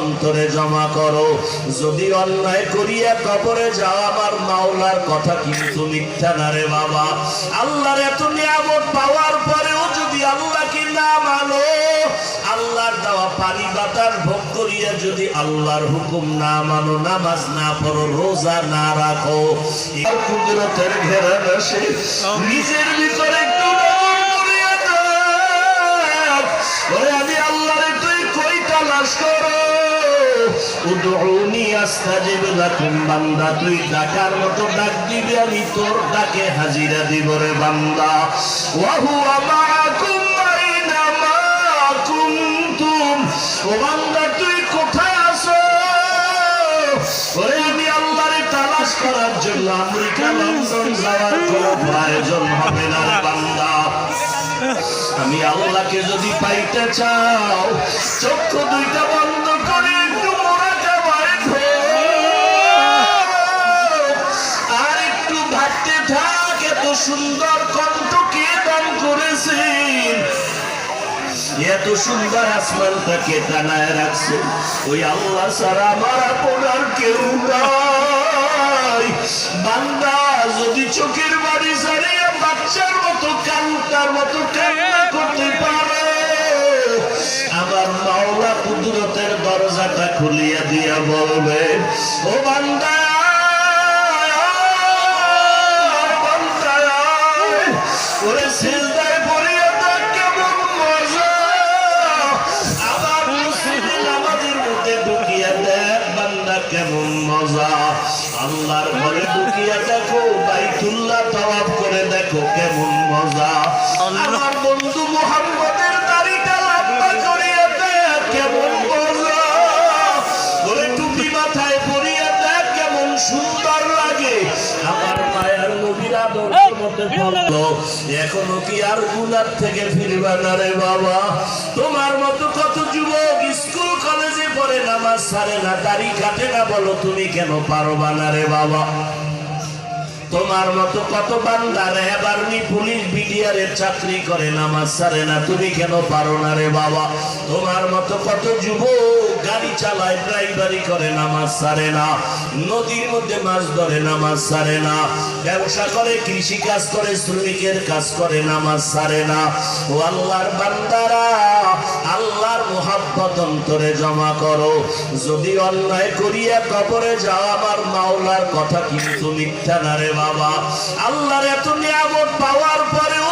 অন্তরে জমা করো। যদি অন্যায় করিয়া কবরে যাও, আমার মাওলার কথা কিন্তু মিথ্যা না রে বাবা। আল্লাহর এত নিয়ামত পাওয়ার পরেও যদি আল্লাহকে না মানো, আল্লাহর দেওয়া পানি বাতাস ভোগ করিয়া যদি আল্লাহর হুকুম না মানো, নামাজ না পড়ো, রোজা না রাখো কুদরতের ঘেরান আসে। নিজের ভিতরে একটু উদউনি আস্তাজিব বান্দা, তুই ডাকার মতো ডাক আমি তোর ডাকে হাজিরা দিব রে বান্দা। ও বান্দা, তুই কোথায় আছো? ওরে আমি আল্লাহরে তালাশ করার জন্য আমেরিকা, লন্ডন যাওয়ার কোনো প্রয়োজন হবে না বান্দা। আমি আল্লাহকে যদি পাইতে চাও, চক্ষু দুইটা বন্ধ এত সুন্দর টানায় রাখছে। ওই আল্লাহ সারা কেউ নাই। বান্দা, যদি চোখের বাড়ি সারিয়া বাচ্চার মতো কান্তার মতো কান্না করতে পারে, আমার মাওলা কুদরতের দরজাটা খুলিয়া দিয়া বলবে, ও বান্দা কেমন আল্লাহর ঘরে ঢুকিয়া দেখো বাইতুল্লাহ তওয়াব করে দেখো কেমন মজা। আমার বন্ধু মোহাম্মদের দাড়িটা লম্বা করিয়া দেখ কেমন মজা। ওরে টুপি মাথায় পরিয়া দেখ কেমন সুন্দর লাগে। আমার মায়ের নবীর আদর্শ মতে এখনও কি আর গুনার থেকে ফিরবা না রে বাবা? তোমার মতো নামাজ ছাড়ে না, দাড়ি কাটে না, বলো তুমি কেন পারবা না রে বাবা? তোমার মতো কত বান্দার এবার নি পুলিশ বিডিআরের চাকরি করে নামাজ ছাড়ে না, তুমি কেন পারো না রে বাবা? তোমার মতো কত যুবক গাড়ি চালায় ড্রাইভারি করে, নামাজ ছাড়ে না। নদীর মধ্যে মাছ ধরে, নামাজ ছাড়ে না। ব্যবসা করে, কৃষি কাজ করে, শ্রমিকের কাজ করে, নামাজ ছাড়ে না। ও আল্লাহর বান্দারা, আল্লাহর মোহাব্বত অন্তরে জমা করো। যদি অন্যায় করিয়া কবরে যাও, আমার মাওলার কথা কিন্তু মিথ্যা না রে বাবা। আল্লাহর এত নিয়ামত পাওয়ার পরেও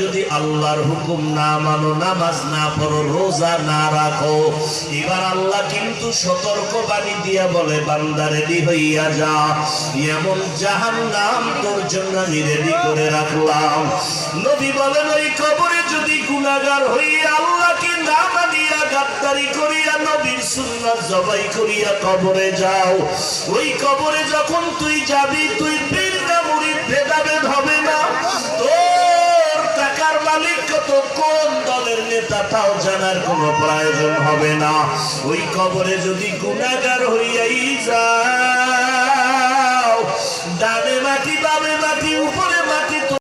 যদি আল্লাহর হুকুম না মানো, নামাজ না পড়ো, রোজা না রাখো, এবার আল্লাহ কিন্তু সতর্ক বাণী বলে রেডি হইয়া যা। এমন জাহান নাম তোর জন্য আমি রেডি করে রাখলাম। নবী বলেন, ওই কবরে যদি হইয়া আল্লাহকে না মানিয়া গাদ্দারি করিয়া, নবীর জবাই করিয়া কবরে যাও। ওই কবরে যখন তুই যাবি, তুই পীর না মুরিদ ভেদাভেদ হবে মালিক, কত কোন দলের নেতা তাও জানার কোনো প্রয়োজন হবে না। ওই কবরে যদি গুণাগার হইয়াই যাও, ডানে মাটি বামে মাটি, উপরে মাটি